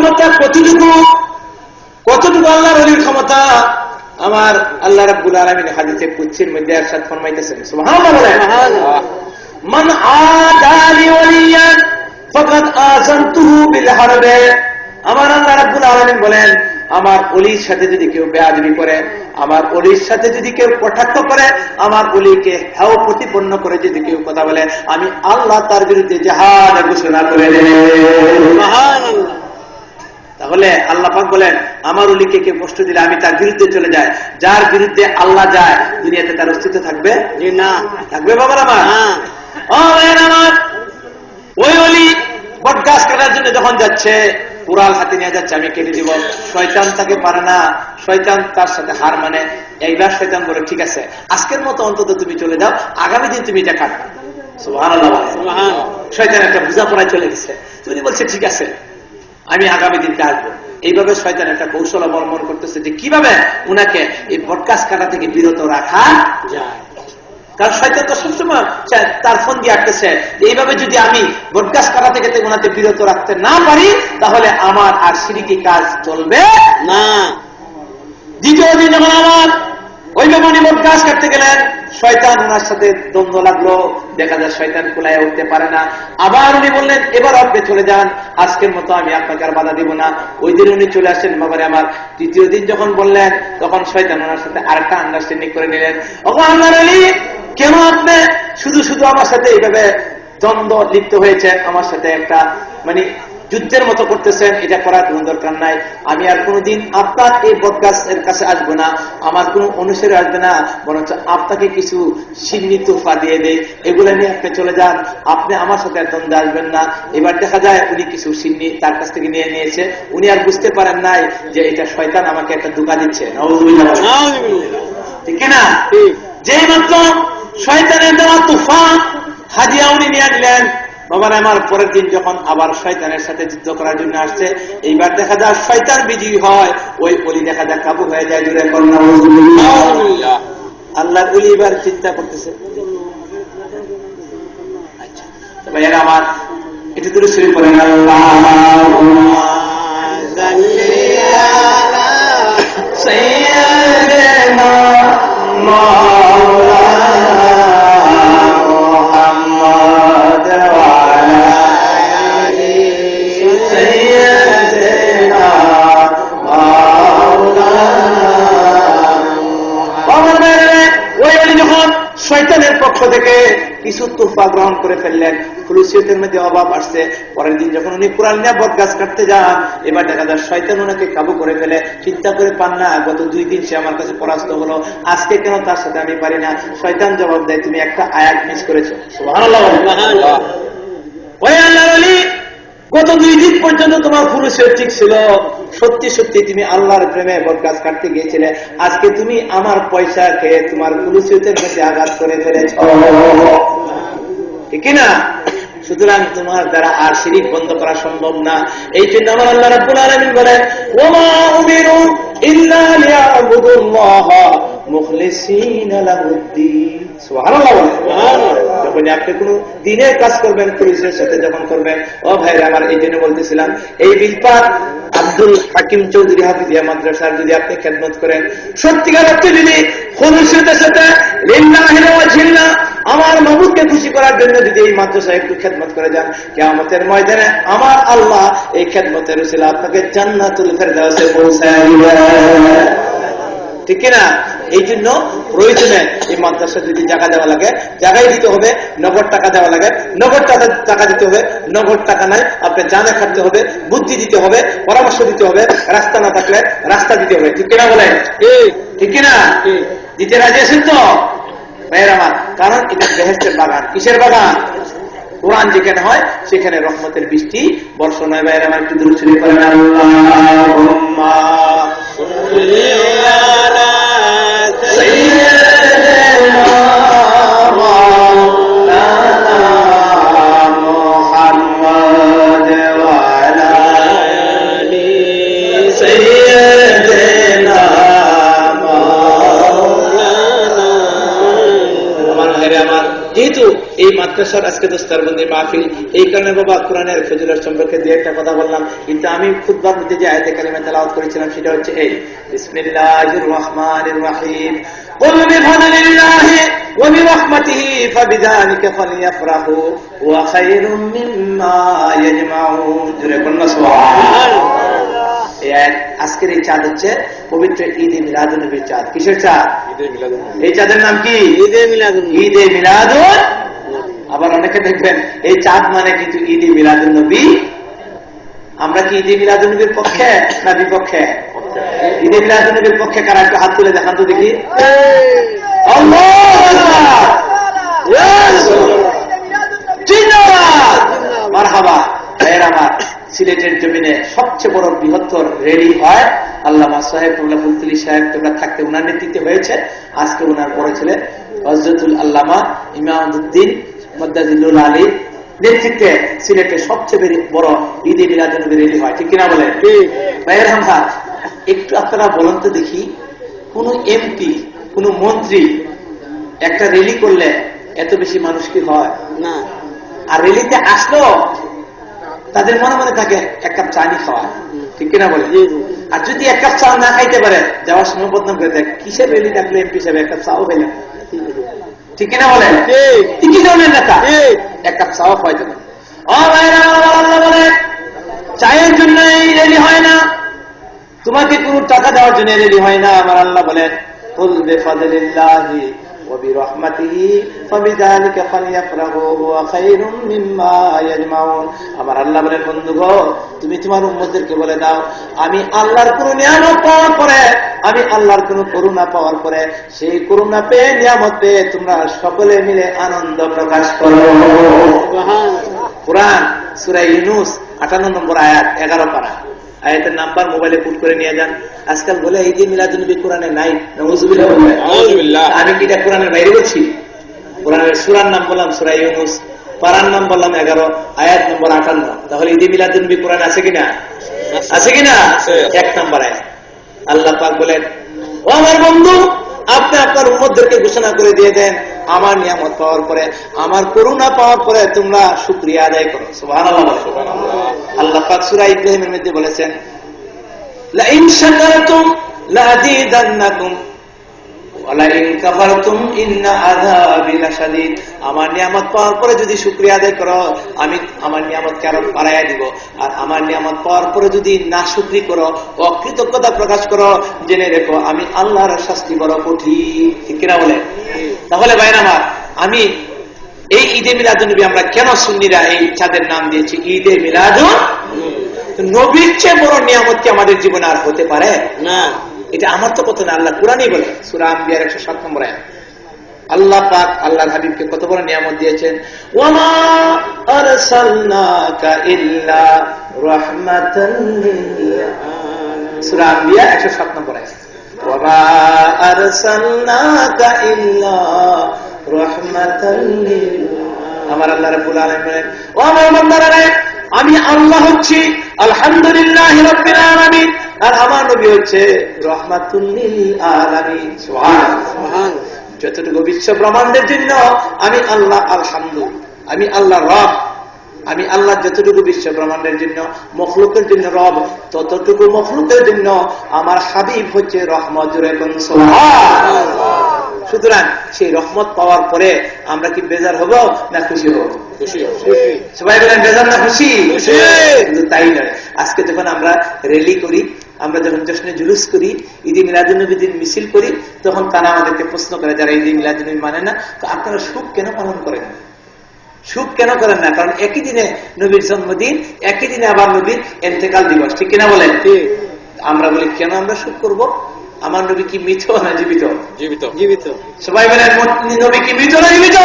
ক্ষমতা কতটুকু? কতটুকু আল্লাহর অলির ক্ষমতা? আমার আল্লাহ রাব্বুল আলামিন হাদিসে কুচ্ছির মধ্যে একসাথ ফরমাইতেছেন। মান আদালি ওয়ালিয়ান ফাকাদ আযানতুহু বিল হারবে আমার আল্লাহ রাব্বুল আলামিন বলেন আমার অলির সাথে যদি কেউ বেয়াদবি করে আমার অলির সাথে যদি কেউ কটাক্ষ করে আমার অলিকে হেও প্রতিপন্ন করে যদি কেউ কথা বলে আমি আল্লাহ তার বিরুদ্ধে জাহাদ ঘোষণা করে দেব। তাহলে আল্লাহ পাক বলেন আমার উলিকে কেউ কষ্ট দিলে আমি তার বিরুদ্ধে চলে যাই। যার বিরুদ্ধে আল্লাহ যায় দুনিয়াতে তার অস্তিত্ব থাকবে? না। থাকবে বাবার আমার? ওই অলি বট গাছ কাটার জন্য যখন যাচ্ছে কুড়াল হাতে নিয়ে যাচ্ছে আমি কেটে দিব। শয়তান তাকে পারে না শয়তান তার সাথে হার মানে। এইবার শয়তান বলে ঠিক আছে আজকের মতো অন্তত তুমি চলে যাও আগামী দিন তুমি এটা কাটবে। শয়তান একটা বোঝাপড়ায় চলে গেছে। তুমি বলছে ঠিক আছে আমি আগামী দিনকে আসব। এইভাবে শয়তান একটা কৌশল অবলম্বন করতেছে যে কীভাবে উনাকে এই বটকাস কাটা থেকে বিরত রাখা যায়। কারণ শয়তান তো সবসময় তার ফোন দিয়ে আটকেছে এইভাবে যদি আমি বটকাশ কাটা থেকে ওনাতে বিরত রাখতে না পারি, তাহলে আমার আর সিঁড়ি কাজ চলবে না দ্বিতীয় দিন যখন আমার ওইভাবে উনি বটগাছ কাটতে গেলেন শয়তান ওনার সাথে দ্বন্দ্ব লাগল, দেখা যায় শয়তান উঠতে পারে না। আবার উনি বললেন, এবার আপনি চলে যান, আজকের মতো আমি আপনাকে আর বাধা দিব না। ওই দিন উনি চলে আসেন বাবারে আমার। তৃতীয় দিন যখন বললেন, তখন শয়তান ওনার সাথে আরেকটা আন্ডারস্ট্যান্ডিং করে নিলেন। আলী, কেন আপনি শুধু শুধু আমার সাথে এইভাবে দ্বন্দ্ব লিপ্ত হয়েছে আমার সাথে একটা মানে যুদ্ধের মতো করতেছেন এটা করার কোনো দরকার নাই। আমি আর কোনোদিন আপনার এই বদগাছের কাছে আসব না আমার কোনো অনুসারে আসবে না বরঞ্চ আপনাকে কিছু সিন্নি তোফা দিয়ে দেয় এগুলো নিয়ে আপনি চলে যান আপনি আমার সাথে দ্বন্দ্বে আসবেন না। এবার দেখা যায় উনি কিছু সিন্নি তার কাছ থেকে নিয়ে নিয়েছে। উনি আর বুঝতে পারেন নাই যে এটা শয়তান আমাকে একটা দুকা দিচ্ছে। ঠিক না। যেই মাত্র শয়তানের দেওয়া তুফান হাজিয়া উনি নিয়ে নিলেন বাবার আমার পরের দিন যখন আবার শয়তানের সাথে যুদ্ধ করার জন্য আসছে, এইবার দেখা যায় শয়তান বিজয়ী হয়। ওই অলি দেখা যায় কাবু হয়ে যায়, জুড়ে কন্যা আল্লাহ অলি এবার চিন্তা করতেছে। আচ্ছা আমার একটু দূরে শুরু করেন গ্রহণ করে ফেললেন। ফুলুসিয়তের মধ্যে অভাব আসছে। পরের দিন যখন উনি কোরআন নিয়ে বট গাছ কাটতে যান, এবার দেখা যায় শয়তান ওনাকে কাবু করে ফেলে। চিন্তা করে পান না, গত দুই দিন সে আমার কাছে পরাস্ত হলো। আজকে কেন তার সাথে আমি পারি না? শয়তান জবাব দেয়, তুমি একটা আয়াত মিস করেছ। গত দুই দিন পর্যন্ত তোমার পুরুষের ঠিক ছিল। সত্যি সত্যি তুমি আল্লাহর প্রেমে বরকাজ কাটতে গিয়েছিলে। আজকে তুমি আমার পয়সা খেয়ে তোমার পুরুষের মধ্যে আঘাত করে ফেলেছ। ঠিক না? সুতরাং তোমার দ্বারা আর শিরিক বন্ধ করা সম্ভব না। এই জন্য আমার আল্লাহ রাব্বুল আলামিন বলেন, ওমা উমিরু ইল্লা লিয়াবুদুল্লাহ মুখলিসিনা লাহুদ্দিন। যখন আপনি কোন দিনের কাজ করবেন, পুলিশের সাথে যখন করবেন, ও ভাইরা, আমার এই জন্য বলতেছিলাম, এই বিলপাত আব্দুল হাকিম চৌধুরী হাফিজিয়া মাদ্রাসার যদি আপনি খেদমত করেন, সত্যিকার অর্থে যদি খুলুসিয়তের সাথে ওয়াজহিল্লাহ আমার মাহবুবকে খুশি করার জন্য যদি এই মাদ্রাসায় একটু খেদমত করে যান, কিয়ামতের ময়দানে আমার আল্লাহ এই খেদমতের উসিলা আপনাকে জান্নাতুল ফেরদাউসে পৌঁছায় ঠিক না এই জন্য প্রয়োজনে এই মাদ্রাসা যদি জায়গা দেওয়া লাগে? জায়গায় দিতে হবে নগদ টাকা দেওয়া লাগে। নগদ টাকা টাকা দিতে হবে নগদ টাকা নাই আপনি জানা খাটতে হবে বুদ্ধি দিতে হবে পরামর্শ দিতে হবে রাস্তা না থাকলে রাস্তা দিতে হবে। ঠিক কিনা বলেন? ঠিক। কিনা? দিতে রাজি আছেন তো? ভাইয়ের আমার কারণ এটা বেহেস্তের বাগান। কিসের বাগান? কোরআন যেখানে হয় সেখানে রহমতের বৃষ্টি। বর্ষণ হয় ভাইয়ের আমার একটু দূর ছড়িয়ে পড়েন। مولانا আমার ভাইরে আমার যেহেতু এই মাত্র মক্তসর আজকে দোস্তারবন্দি মাহফিল এই কারণে বাবা কোরআনের ফজিলত সম্পর্কে দু একটা কথা বললাম কিন্তু আমি খুদবার মধ্যে যে আয়াতে কালিমা তেলাওয়াত করেছিলাম সেটা হচ্ছে এই বিসমিল্লাহির রহমানির রহিম قل بفضل الله وبرحمته فبذلك فليفرحوا هو خير مما يجمعون জোরে বলুন সুবহান এই আয়াত, আজকের এই চাঁদ হচ্ছে পবিত্র ঈদ এ মিলাদুন নবীর চাঁদ কিসের চাঁদ ঈদে মিলাদুন নবী। এই চাঁদের নাম কি ঈদে মিলাদুন নবী। ঈদে মিলাদুন আবার অনেকে দেখবেন, এই চাঁদ মানে কিন্তু ঈদে মিলাদুন নবী? আমরা কি ঈদে মিলাদুন নবীর পক্ষে না বিপক্ষে? ঈদে মিলাদুন নবীর পক্ষে কারা একটু হাত তুলে দেখান তো দেখি। সিলেটের জমিনে সবচেয়ে বড় বৃহত্তর রেলি হয় আল্লামা সাহেব তোমরা ফুলতুলি সাহেব তোমরা থাকতে ওনার নেতৃত্বে হয়েছে। আজকে ওনার বড় ছেলে হজরতুল আল্লামা ইমামুদ্দিন মদ্দাজুল আলী নেতৃত্বে সিলেটের সবচেয়ে বড় ঈদে মিলাদুনবী রেলি হয়। ঠিক কিনা বলে একটু আপনারা বলুন তো দেখি কোন এমপি কোন মন্ত্রী একটা রেলি করলে এত বেশি মানুষ কি হয়? না। আর রেলিতে আসলো তাদের মনে মনে থাকে এক কাপ চা নি খাওয়া। ঠিক কিনা বলে আর যদি এক কাপ চা না খাইতে পারে যাওয়ার সময় বদনাম করে দেয়। কিসের রেলি থাকলে এমপি হিসাবে এক কাপ চাও খাইলেন? ঠিক না বলে ঠিক। কি ধরনের নেতা? ঠিক। এক কাপ চাও খাইতে পারে ও ভাইরা আল্লাহ বলে চায়ের জন্য এই রেলি হয় না। তোমাকে কোন টাকা দেওয়ার জন্য রেডি হয় না আমার আল্লাহ বলেন। আমার আল্লাহ তুমি তোমার বলে দাও, আমি আল্লাহর কোন নিয়ামত পাওয়ার পরে, আমি আল্লাহর কোন করুণা পাওয়ার পরে, সেই করুণা পেয়ে নিয়ামত পেয়ে তোমরা সকলে মিলে আনন্দ প্রকাশ করো। কোরআন, সুরা ইউনুস, আটান্ন নম্বর আয়াত, এগারো পারা। আয়াতের নাম্বার মোবাইলে পুট করে নিয়ে যান। আজকাল বলে এই যে মিলাদুনবী কোরআনে নাই। আমি কি এটা কোরআনের বাইরে বলছি? কোরআনের সুরার নাম বললাম সুরা ইউনুস পারার নাম বললাম এগারো আয়াত নম্বর আটান্ন। তাহলে ঈদে মিলাদুনবী কোরআন আছে কিনা? আছে কিনা? এক নম্বর আয়াত। আল্লাহ পাক বলেন ও আমার বন্ধু আপনি আপনার উম্মতদেরকে ঘোষণা করে দিয়ে দেন আমার নিয়ামত পাওয়ার পরে আমার করুণা পাওয়ার পরে তোমরা শুক্রিয়া আদায় করো। সুবহানাল্লাহ বলো। আল্লাহ পাক সূরা ইব্রাহিমের মধ্যে বলেছেন লাইন শাকারতুম লাযীদান্নাকুম আমার নিয়ামত পাওয়ার পরে যদি শুকরিয়া আদায় করো আমি আমার নিয়ামতকে আরও বাড়াইয়া দিব। আর আমার নিয়ামত পাওয়ার পরে যদি না শুকরি করো অকৃতজ্ঞতা প্রকাশ করো জেনে রেখো আমি আল্লাহর শাস্তি বড় কঠিন। কিনা বলে? তাহলে ভাইরা আমার আমি এই ঈদে মিলাদুনবী আমরা কেন সুন্নিরা এই চাঁদের নাম দিয়েছি ঈদে মিলাদ নবীর চেয়ে বড় নিয়ামত কি আমাদের জীবনে আর হতে পারে? না। এটা আমার তো কথা না আল্লাহ কোরআনই বলে। সুরা আম্বিয়ার একশো সাত নম্বর আয়াত। আল্লাহ পাক আল্লাহর হাবিবকে কত বড় নিয়ামত দিয়েছেন? ওয়ামা আরসালনাকা ইল্লা রাহমাতান লিল সূরা আম্বিয়া 107 নম্বর আয়াত। ওয়ামা আরসালনাকা ইল্লা রাহমাতান লিল আমার আল্লাহ রাব্বুল আলামিন ও আমার বান্দারা আমি আল্লাহ হচ্ছি, আলহামদুলিল্লাহ রাব্বিল আলামিন। আর আমার নবী হচ্ছে রহমাতুল লিল আলামিন। সুবহান যতটুকু বিশ্ব ব্রহ্মাণ্ডের জন্য, আমি আল্লাহ আলহামদু আমি আল্লাহ রব, আমি আল্লাহ যতটুকু বিশ্ব ব্রহ্মাণ্ডের জন্য, মখলুকের জন্য রব, ততটুকু মখলুকের জন্য আমার হাবিব হচ্ছে রহমত সুতরাং সেই রহমত পাওয়ার পরে আমরা কি বেজার হব না খুশি হব? সবাই বলেন বেজার না খুশি। কিন্তু তাই নয়। আজকে যখন আমরা র্যালি করি আমরা যখন জশ্নে জুলুস করি ঈদে মিলাদুন্নবীদের মিছিল করি তখন তারা আমাদেরকে প্রশ্ন করে যারা ঈদে মিলাদুন্নবী মানে না? তো আপনারা সুখ কেন পালন করেন? সুখ কেন করেন না? কারণ একই দিনে নবীর জন্মদিন একই দিনে আবার নবীর এন্তেকাল দিবস। ঠিক কিনা বলেন? আমরা বলি কেন আমরা সুখ করব? আমার নবী কি মৃত না জীবিত? জীবিত। জীবিত। সবাই বলেন নবী কি মৃত না জীবিত?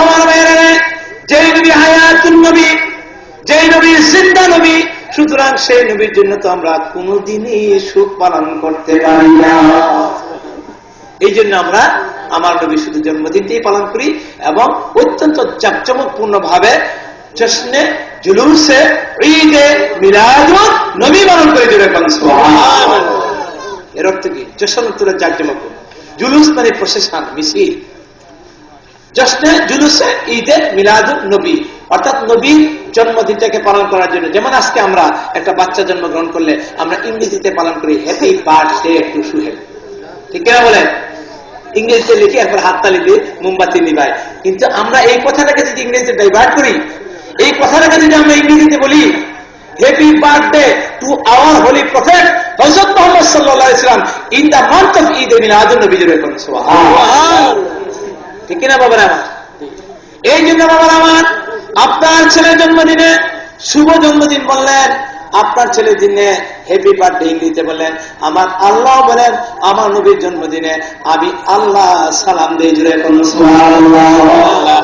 আমার ভাইয়েরা যেই নবী হায়াতুল নবী যেই নবী জিন্দা নবী সুতরাং সেই নবীর জন্য তো আমরা কোনোদিনই সুখ পালন করতে পারি না। এই জন্য আমরা আমার নবী শুধু জন্মদিনটাই পালন করি এবং অত্যন্ত চাকচমকপূর্ণ ভাবে জশ্নে জুলুসে ঈদে মিলাদুন নবী পালন করে দেবে এর অর্থ কি? জশ্ন তুলে জাকজমক জুলুস মানে প্রসেশন মিছিল। জশ্নে জুলুসে ঈদে মিলাদুল নবী। অর্থাৎ নবীর জন্মদিনটাকে পালন করার জন্য। যেমন আজকে আমরা একটা বাচ্চা জন্মগ্রহণ করলে আমরা ইংরেজিতে পালন করি হ্যাপি টু সুহেল ঠিক কিনা বলেন? ইংরেজিতে লিখি, এরপর হাততালি দিয়ে মোমবাতি নিবাই। কিন্তু আমরা এই কথাটাকে যদি ইংরেজিতে ডাইভার্ট করি, এই কথাটাকে যদি আমরা ইংরেজিতে বলি happy birthday to our holy prophet Hazrat Mohammad সাল্লাহ ইসলাম in the month of Eid এমিন আদুল নবী জুড়ে করেন ঠিক কিনা বাবার আমার এই জন্য বাবার আমার আপনার ছেলের জন্মদিনে শুভ জন্মদিন বললেন আপনার ছেলের দিনে হ্যাপি বার্থডে ইংরেজিতে বললেন আমার আল্লাহ বলেন আমার নবীর জন্মদিনে আমি আল্লাহ সালাম দিয়ে জুড়ে সুবহানাল্লাহ।